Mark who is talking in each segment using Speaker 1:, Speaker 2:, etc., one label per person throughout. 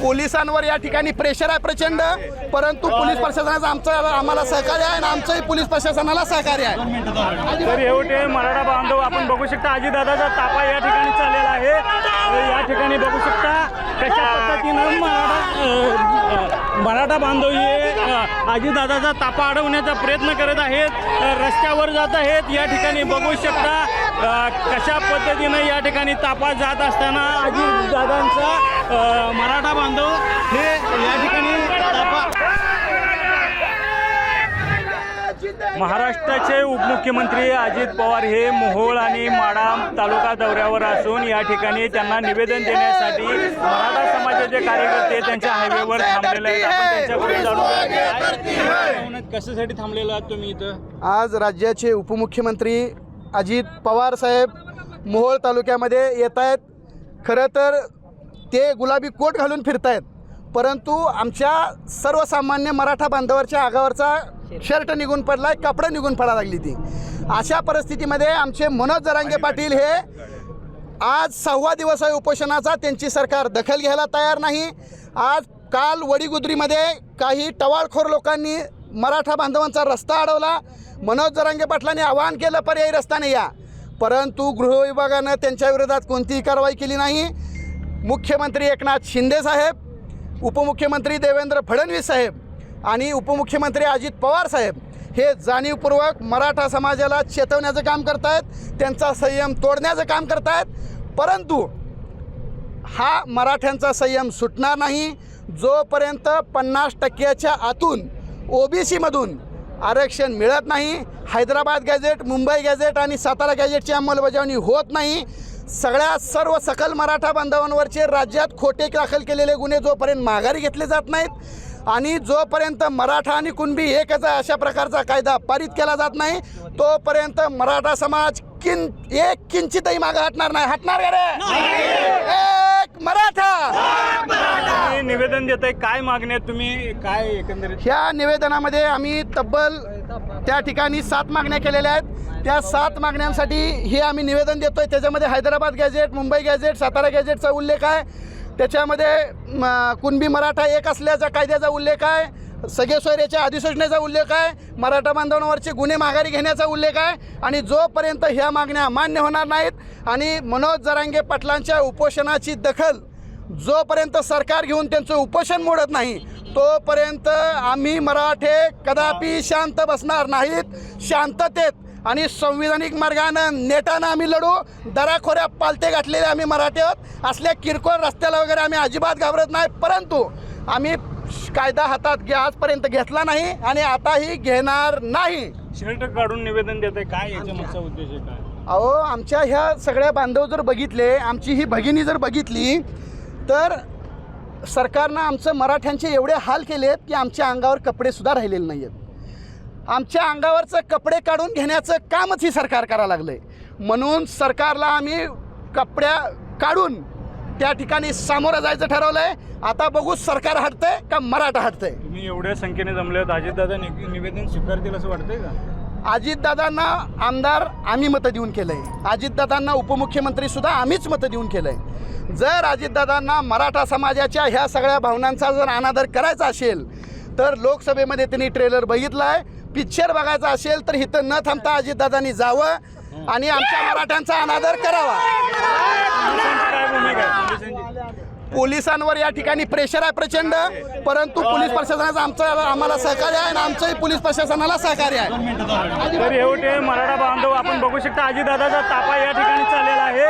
Speaker 1: पोलिसांवर या ठिकाणी प्रेशर आहे प्रचंड. परंतु पोलीस प्रशासनाचं आमचं आम्हाला सहकार्य आहे आणि आमचंही पोलीस प्रशासनाला सहकार्य आहे.
Speaker 2: तर एवढे मराठा बांधव आपण बघू शकता अजितदादाचा तापा या ठिकाणी चाललेला आहे. तर या ठिकाणी बघू शकता कशा पद्धतीनं मराठा मराठा बांधव हे अजितदादाचा तापा अडवण्याचा प्रयत्न करत आहेत रस्त्यावर जात आहेत. या ठिकाणी बघू शकता कशा पद्धतीनं या ठिकाणी तापा जात असताना अजितदादांचा मराठा बांधव हे या ठिकाणी महाराष्ट्राचे उपमुख्यमंत्री अजित पवार हे मोहोळ आणि माडा तालुका दौऱ्यावर असून या ठिकाणी त्यांना निवेदन देण्यासाठी मराठा समाजाचे कार्यकर्ते त्यांच्या हायवेवर थांबलेले आहेत. आपण. कशासाठी थांबलेला आहात तुम्ही इथं?
Speaker 1: आज राज्याचे उपमुख्यमंत्री अजित पवार साहेब मोहोळ तालुक्यामध्ये येत आहेत. खरं तर ते गुलाबी कोट घालून फिरत आहेत परंतु आमच्या सर्वसामान्य मराठा बांधवाच्या आगावरचा शर्ट निघून पडलाय कपडं निघून पडा लागली ती. अशा परिस्थितीमध्ये आमचे मनोज जरांगे पाटील हे आज सहावा दिवस आहे उपोषणाचा त्यांची सरकार दखल घ्यायला तयार नाही. आज काल वडीगुद्रीमध्ये काही टवाळखोर लोकांनी मराठा बांधवांचा रस्ता अडवला. मनोज जरांगे पाटलांनी आवाहन केलं पर्यायी रस्त्याने या. परंतु गृहविभागानं त्यांच्या विरोधात कोणतीही कारवाई केली नाही. मुख्यमंत्री एकनाथ शिंदे साहेब उपमुख्यमंत्री देवेंद्र फडणवीस साहेब आणि उपमुख्यमंत्री अजित पवार साहेब हे जाणीवपूर्वक मराठा समाजाला चेतवण्याचं काम करतायत त्यांचा संयम तोडण्याचं काम करतायत. परंतु हा मराठ्यांचा संयम सुटणार नाही. जोपर्यंत पन्नास टक्क्याच्या आतून ओ बी सीमधून आरक्षण मिळत नाही हैदराबाद गॅझेट मुंबई गॅझेट आणि सातारा गॅझेटची अंमलबजावणी होत नाही सगळ्या सर्व सकल मराठा बांधवांवरचे राज्यात खोटे दाखल केलेले गुन्हे जोपर्यंत माघारी घेतले जात नाहीत आणि जोपर्यंत मराठा आणि कुणबी एकच आहे अशा प्रकारचा कायदा पारित केला जात नाही तोपर्यंत मराठा समाज किन एक किंचितही मागं हटणार नाही. हटणार का रे? एक मराठा!
Speaker 2: निवेदन देत आहे काय मागण्या तुम्ही काय एकंदरीत
Speaker 1: ह्या निवेदनामध्ये आम्ही तब्बल त्या ठिकाणी सात मागण्या केलेल्या आहेत. त्या सात मागण्यांसाठी हे आम्ही निवेदन देतोय. त्याच्यामध्ये हैदराबाद गॅझेट मुंबई गॅझेट सातारा गॅझेटचा उल्लेख आहे. त्याच्यामध्ये कुणबी मराठा एक असल्याचा कायद्याचा उल्लेख आहे. सगळे सोयऱ्याच्या अधिसूचनेचा उल्लेख आहे. मराठा बांधवांवरचे गुन्हे माघारी घेण्याचा उल्लेख आहे. आणि जोपर्यंत ह्या मागण्या मान्य होणार नाहीत आणि मनोज जरांगे पाटलांच्या उपोषणाची दखल जोपर्यंत सरकार घेऊन त्यांचं उपोषण मोडत नाही तोपर्यंत आम्ही मराठे कदापि शांत बसणार नाहीत. शांततेत आणि संविधानिक मार्गानं नेटानं आम्ही लढू दराखोऱ्या पालते गाठलेले आम्ही मराठे आहोत असल्या किरकोळ रस्त्याला वगैरे आम्ही अजिबात घाबरत नाही परंतु आम्ही कायदा हातात घे आजपर्यंत घेतला नाही आणि आताही घेणार नाही.
Speaker 2: शर्ट काढून निवेदन देत काय उद्देश काय?
Speaker 1: अहो आमच्या ह्या सगळ्या बांधव जर बघितले आमची ही भगिनी जर बघितली तर सरकारनं आमचं मराठ्यांचे एवढे हाल केलेत की आमच्या अंगावर कपडेसुद्धा राहिलेले नाही आहेत आमच्या अंगावरचं कपडे काढून घेण्याचं कामच ही सरकार करायला लागलं आहे म्हणून सरकारला आम्ही कपड्या काढून त्या ठिकाणी सामोरं जायचं ठरवलं आहे आता बघू सरकार हटतंय का मराठा हटतंय.
Speaker 2: तुम्ही एवढ्या संख्येने जमले अजितदादा नि- निवेदन स्वीकारतील असं वाटतंय का?
Speaker 1: अजितदादांना आमदार आम्ही मतं देऊन केलं आहे अजितदादांना उपमुख्यमंत्रीसुद्धा आम्हीच मतं देऊन केलं आहे जर अजितदादांना मराठा समाजाच्या ह्या सगळ्या भावनांचा जर अनादर करायचा असेल तर लोकसभेमध्ये त्यांनी ट्रेलर बघितला आहे पिक्चर बघायचा असेल तर इथं न थांबता अजितदादांनी जावं आणि आमच्या मराठ्यांचा अनादर करावा. पोलिसांवर या ठिकाणी प्रेशर आहे प्रचंड परंतु पोलीस प्रशासनाचं आमचं आम्हाला सहकार्य आहे आणि आमचंही पोलीस प्रशासनाला सहकार्य आहे.
Speaker 2: तर एवढे मराठा बांधव आपण बघू शकता अजितदादाचा तापा या ठिकाणी चाललेला आहे.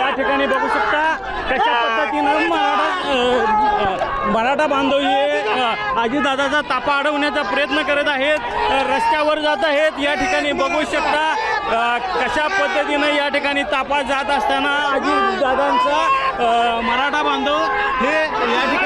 Speaker 2: या ठिकाणी बघू शकता कशा पद्धतीनं मराठा मराठा बांधव हे आजीदादाचा तापा अडवण्याचा प्रयत्न करत आहेत रस्त्यावर जात आहेत. या ठिकाणी बघू शकता कशा पद्धतीनं या ठिकाणी तापा जात असताना आजीदादांचा मराठा बांधव हे या ठिकाणी